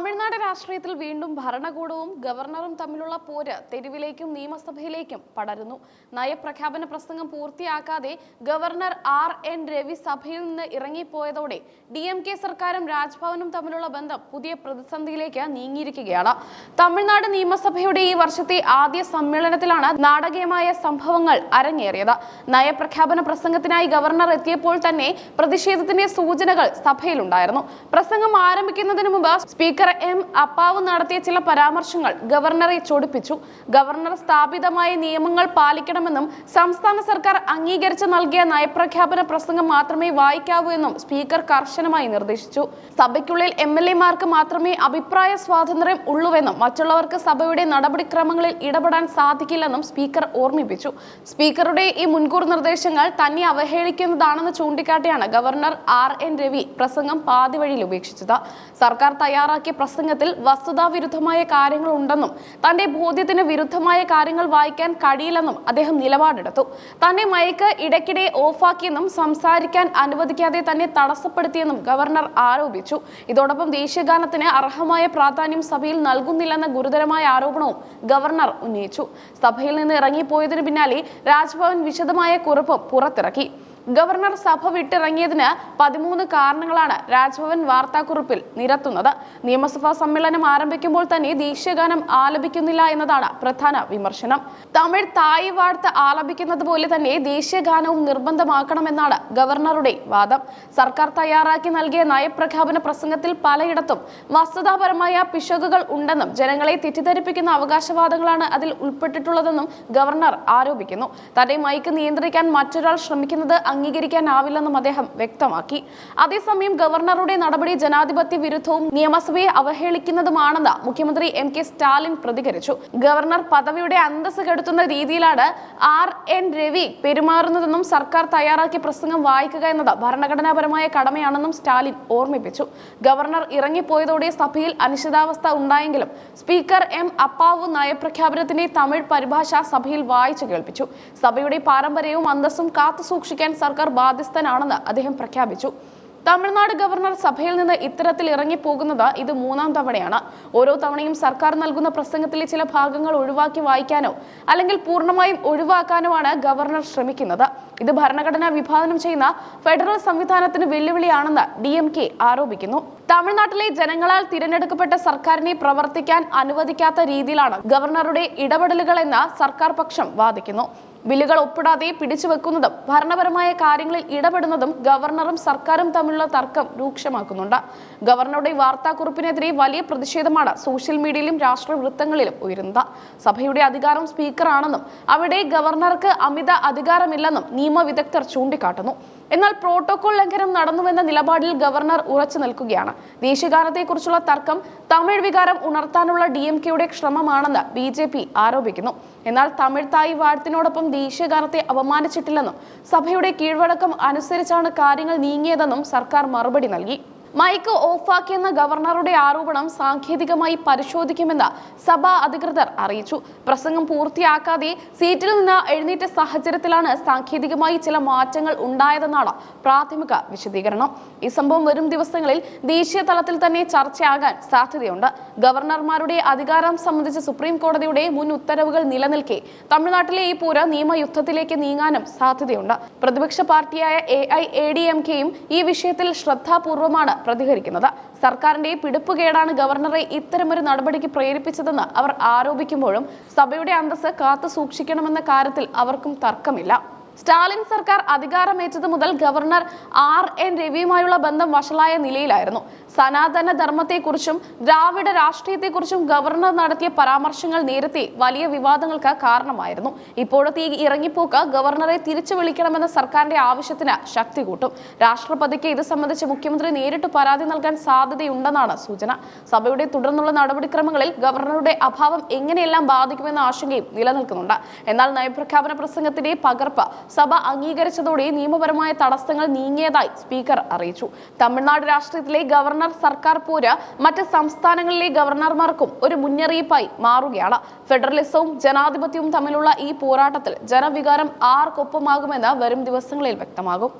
തമിഴ്നാട് രാഷ്ട്രീയത്തിൽ വീണ്ടും ഭരണകൂടവും ഗവർണറും തമ്മിലുള്ള പോര് തെരുവിലേക്കും നിയമസഭയിലേക്കും പടരുന്നു. നയപ്രഖ്യാപന പ്രസംഗം പൂർത്തിയാക്കാതെ ഗവർണർ ആർ എൻ രവി സഭയിൽ നിന്ന് ഇറങ്ങിപ്പോയതോടെ ഡി എം കെ സർക്കാരും രാജ്ഭവനും തമ്മിലുള്ള ബന്ധം പുതിയ പ്രതിസന്ധിയിലേക്ക് നീങ്ങിയിരിക്കുകയാണ്. തമിഴ്നാട് നിയമസഭയുടെ ഈ വർഷത്തെ ആദ്യ സമ്മേളനത്തിലാണ് നാടകീയമായ സംഭവങ്ങൾ അരങ്ങേറിയത്. നയപ്രഖ്യാപന പ്രസംഗത്തിനായി ഗവർണർ എത്തിയപ്പോൾ തന്നെ പ്രതിഷേധത്തിന്റെ സൂചനകൾ സഭയിലുണ്ടായിരുന്നു. പ്രസംഗം ആരംഭിക്കുന്നതിന് മുമ്പ് സ്പീക്കർ എം അപ്പാവ് നടത്തിയ ചില പരാമർശങ്ങൾ ഗവർണറെ ചൊടിപ്പിച്ചു. ഗവർണർ സ്ഥാപിതമായ നിയമങ്ങൾ പാലിക്കണമെന്നും സംസ്ഥാന സർക്കാർ അംഗീകരിച്ച് നൽകിയ നയപ്രഖ്യാപന പ്രസംഗം മാത്രമേ വായിക്കാവൂ എന്നും സ്പീക്കർ കർശനമായി നിർദ്ദേശിച്ചു. സഭയ്ക്കുള്ളിൽ എം എൽ എമാർക്ക് മാത്രമേ അഭിപ്രായ സ്വാതന്ത്ര്യം ഉള്ളൂവെന്നും മറ്റുള്ളവർക്ക് സഭയുടെ നടപടിക്രമങ്ങളിൽ ഇടപെടാൻ സാധിക്കില്ലെന്നും സ്പീക്കർ ഓർമ്മിപ്പിച്ചു. സ്പീക്കറുടെ ഈ മുൻകൂർ നിർദ്ദേശങ്ങൾ തന്നെ അവഹേളിക്കുന്നതാണെന്ന് ചൂണ്ടിക്കാട്ടിയാണ് ഗവർണർ ആർ എൻ രവി പ്രസംഗം പാതിവഴിയിൽ ഉപേക്ഷിച്ചത്. സർക്കാർ തയ്യാറാക്കിയ പ്രസംഗത്തിൽ വസ്തുതാവിരുദ്ധമായ കാര്യങ്ങൾ ഉണ്ടെന്നും തന്റെ ബോധ്യത്തിന് വിരുദ്ധമായ കാര്യങ്ങൾ വായിക്കാൻ കഴിയില്ലെന്നും അദ്ദേഹം നിലപാടെടുത്തു. തന്നെ മയക്ക് ഇടയ്ക്കിടെ ഓഫാക്കിയെന്നും സംസാരിക്കാൻ അനുവദിക്കാതെ തന്നെ തടസ്സപ്പെടുത്തിയെന്നും ഗവർണർ ആരോപിച്ചു. ഇതോടൊപ്പം ദേശീയഗാനത്തിന് അർഹമായ പ്രാധാന്യം സഭയിൽ നൽകുന്നില്ലെന്ന ഗുരുതരമായ ആരോപണവും ഗവർണർ ഉന്നയിച്ചു. സഭയിൽ നിന്ന് ഇറങ്ങിപ്പോയതിനു പിന്നാലെ രാജ്ഭവൻ വിശദമായ കുറിപ്പ് പുറത്തിറക്കി. ഗവർണർ സഭ വിട്ടിറങ്ങിയതിന് പതിമൂന്ന് കാരണങ്ങളാണ് രാജ്ഭവൻ വാർത്താക്കുറിപ്പിൽ നിരത്തുന്നത്. നിയമസഭാ സമ്മേളനം ആരംഭിക്കുമ്പോൾ തന്നെ ദേശീയഗാനം ആലപിക്കുന്നില്ല എന്നതാണ് പ്രധാന വിമർശനം. തമിഴ് തായ് വാർത്ത ആലപിക്കുന്നത് പോലെ തന്നെ ദേശീയഗാനവും നിർബന്ധമാക്കണമെന്നാണ് ഗവർണറുടെ വാദം. സർക്കാർ തയ്യാറാക്കി നൽകിയ നയപ്രഖ്യാപന പ്രസംഗത്തിൽ പലയിടത്തും വസ്തുതാപരമായ പിശകുകൾ ഉണ്ടെന്നും ജനങ്ങളെ തെറ്റിദ്ധരിപ്പിക്കുന്ന അവകാശവാദങ്ങളാണ് അതിൽ ഉൾപ്പെട്ടിട്ടുള്ളതെന്നും ഗവർണർ ആരോപിക്കുന്നു. തന്റെ മൈക്ക് നിയന്ത്രിക്കാൻ മറ്റൊരാൾ ശ്രമിക്കുന്നത് അംഗീകരിക്കാനാവില്ലെന്നും അദ്ദേഹം വ്യക്തമാക്കി. അതേസമയം ഗവർണറുടെ നടപടി ജനാധിപത്യ വിരുദ്ധവും നിയമസഭയെ അവഹേളിക്കുന്നതുമാണെന്ന് മുഖ്യമന്ത്രി എം കെ സ്റ്റാലിൻ പ്രതികരിച്ചു. ഗവർണർ പദവിയുടെ അന്തസ് കെടുത്തുന്ന രീതിയിലാണ് ആർ എൻ രവി പെരുമാറുന്നതെന്നും സർക്കാർ തയ്യാറാക്കിയ പ്രസംഗം വായിക്കുക എന്നത് ഭരണഘടനാപരമായ കടമയാണെന്നും സ്റ്റാലിൻ ഓർമ്മിപ്പിച്ചു. ഗവർണർ ഇറങ്ങിപ്പോയതോടെ സഭയിൽ അനിശ്ചിതാവസ്ഥ ഉണ്ടായെങ്കിലും സ്പീക്കർ എം അപ്പാവു നയപ്രഖ്യാപനത്തിന്റെ തമിഴ് പരിഭാഷ സഭയിൽ വായിച്ചു കേൾപ്പിച്ചു. സഭയുടെ പാരമ്പര്യവും അന്തസ്സും കാത്തു സൂക്ഷിക്കാൻ സർക്കാർ ബാധ്യസ്ഥനാണെന്ന് അദ്ദേഹം പ്രഖ്യാപിച്ചു. തമിഴ്നാട് ഗവർണർ സഭയിൽ നിന്ന് ഇത്തരത്തിൽ ഇറങ്ങിപ്പോകുന്നത് ഇത് മൂന്നാം തവണയാണ്. ഓരോ തവണയും സർക്കാർ നൽകുന്ന പ്രസംഗത്തിലെ ചില ഭാഗങ്ങൾ ഒഴിവാക്കി വായിക്കാനോ അല്ലെങ്കിൽ പൂർണമായും ഒഴിവാക്കാനോ ആണ് ഗവർണർ ശ്രമിക്കുന്നത്. ഇത് ഭരണഘടന വിഭാവനം ചെയ്യുന്ന ഫെഡറൽ സംവിധാനത്തിന് വെല്ലുവിളിയാണെന്ന് ഡി എം കെ ആരോപിക്കുന്നു. തമിഴ്നാട്ടിലെ ജനങ്ങളാൽ തിരഞ്ഞെടുക്കപ്പെട്ട സർക്കാരിനെ പ്രവർത്തിക്കാൻ അനുവദിക്കാത്ത രീതിയിലാണ് ഗവർണറുടെ ഇടപെടലുകൾ എന്ന് സർക്കാർ പക്ഷം വാദിക്കുന്നു. ബില്ലുകൾ ഒപ്പിടാതെ പിടിച്ചുവെക്കുന്നതും ഭരണപരമായ കാര്യങ്ങളിൽ ഇടപെടുന്നതും ഗവർണറും സർക്കാരും തമ്മിലുള്ള തർക്കം രൂക്ഷമാക്കുന്നുണ്ട്. ഗവർണറുടെ വാർത്താക്കുറിപ്പിനെതിരെ വലിയ പ്രതിഷേധമാണ് സോഷ്യൽ മീഡിയയിലും രാഷ്ട്രീയ വൃത്തങ്ങളിലും ഉയരുന്നത്. സഭയുടെ അധികാരം സ്പീക്കറാണെന്നും അവിടെ ഗവർണർക്ക് അമിത അധികാരമില്ലെന്നും നിയമവിദഗ്ധർ ചൂണ്ടിക്കാട്ടുന്നു. എന്നാൽ പ്രോട്ടോകോൾ ലംഘനം നടന്നുവെന്ന നിലപാടിൽ ഗവർണർ ഉറച്ചു നിൽക്കുകയാണ്. ദേശീയഗാനത്തെക്കുറിച്ചുള്ള തർക്കം തമിഴ് വികാരം ഉണർത്താനുള്ള ഡി എം കെയുടെ ശ്രമമാണെന്ന് ബി ജെ പി ആരോപിക്കുന്നു. എന്നാൽ തമിഴ് തായ് വാഴ്ത്തിനോടൊപ്പം ദേശീയഗാനത്തെ അപമാനിച്ചിട്ടില്ലെന്നും സഭയുടെ കീഴ്വഴക്കം അനുസരിച്ചാണ് കാര്യങ്ങൾ നീങ്ങിയതെന്നും സർക്കാർ മറുപടി നൽകി. മൈക്ക് ഓഫാക്കിയെന്ന ഗവർണറുടെ ആരോപണം സാങ്കേതികമായി പരിശോധിക്കുമെന്ന് സഭാ അധികൃതർ അറിയിച്ചു. പ്രസംഗം പൂർത്തിയാക്കാതെ സീറ്റിൽ നിന്ന് എഴുന്നേറ്റ സാഹചര്യത്തിലാണ് സാങ്കേതികമായി ചില മാറ്റങ്ങൾ ഉണ്ടായതെന്നാണ് പ്രാഥമിക വിശദീകരണം. ഈ സംഭവം വരും ദിവസങ്ങളിൽ ദേശീയ തലത്തിൽ തന്നെ ചർച്ചയാകാൻ സാധ്യതയുണ്ട്. ഗവർണർമാരുടെ അധികാരം സംബന്ധിച്ച് സുപ്രീം കോടതിയുടെ മുൻ ഉത്തരവുകൾ നിലനിൽക്കെ തമിഴ്നാട്ടിലെ ഈ പൂര നിയമയുദ്ധത്തിലേക്ക് നീങ്ങാനും സാധ്യതയുണ്ട്. പ്രതിപക്ഷ പാർട്ടിയായ A I A D M കെയും ഈ വിഷയത്തിൽ ശ്രദ്ധാപൂർവമാണ് പ്രതികരിക്കുന്നത്. സർക്കാരിന്റെ പിടിപ്പുകേടാണ് ഗവർണറെ ഇത്തരമൊരു നടപടിക്ക് പ്രേരിപ്പിച്ചതെന്ന് അവർ ആരോപിക്കുമ്പോഴും സഭയുടെ അന്തസ് കാത്തു സൂക്ഷിക്കണമെന്ന കാര്യത്തിൽ അവർക്കും തർക്കമില്ല. സ്റ്റാലിൻ സർക്കാർ അധികാരമേറ്റത് മുതൽ ഗവർണർ ആർ എൻ രവിയുമായുള്ള ബന്ധം വഷളായ നിലയിലായിരുന്നു. സനാതന ധർമ്മത്തെക്കുറിച്ചും ദ്രാവിഡ രാഷ്ട്രീയത്തെക്കുറിച്ചും ഗവർണർ നടത്തിയ പരാമർശങ്ങൾ നേരത്തെ വലിയ വിവാദങ്ങൾക്ക് കാരണമായിരുന്നു. ഇപ്പോഴത്തെ ഈ ഇറങ്ങിപ്പോക്ക് ഗവർണറെ തിരിച്ചു വിളിക്കണമെന്ന സർക്കാരിന്റെ ആവശ്യത്തിന് ശക്തി കൂട്ടും. രാഷ്ട്രപതിക്ക് ഇത് സംബന്ധിച്ച് മുഖ്യമന്ത്രി നേരിട്ട് പരാതി നൽകാൻ സാധ്യതയുണ്ടെന്നാണ് സൂചന. സഭയുടെ തുടർന്നുള്ള നടപടിക്രമങ്ങളിൽ ഗവർണറുടെ അഭാവം എങ്ങനെയെല്ലാം ബാധിക്കുമെന്ന ആശങ്കയും നിലനിൽക്കുന്നുണ്ട്. എന്നാൽ നയപ്രഖ്യാപന പ്രസംഗത്തിന്റെ പകർപ്പ് സഭ അംഗീകരിച്ചതോടെ നിയമപരമായ തടസ്സങ്ങൾ നീങ്ങിയതായി സ്പീക്കർ അറിയിച്ചു. തമിഴ്നാട് രാഷ്ട്രീയത്തിലെ ഗവർണർ സർക്കാർ പോര് മറ്റ് സംസ്ഥാനങ്ങളിലെ ഗവർണർമാർക്കും ഒരു മുന്നറിയിപ്പായി മാറുകയാണ്. ഫെഡറലിസവും ജനാധിപത്യവും തമ്മിലുള്ള ഈ പോരാട്ടത്തിൽ ജനവികാരം ആർക്കൊപ്പമാകുമെന്ന് വരും ദിവസങ്ങളിൽ വ്യക്തമാകും.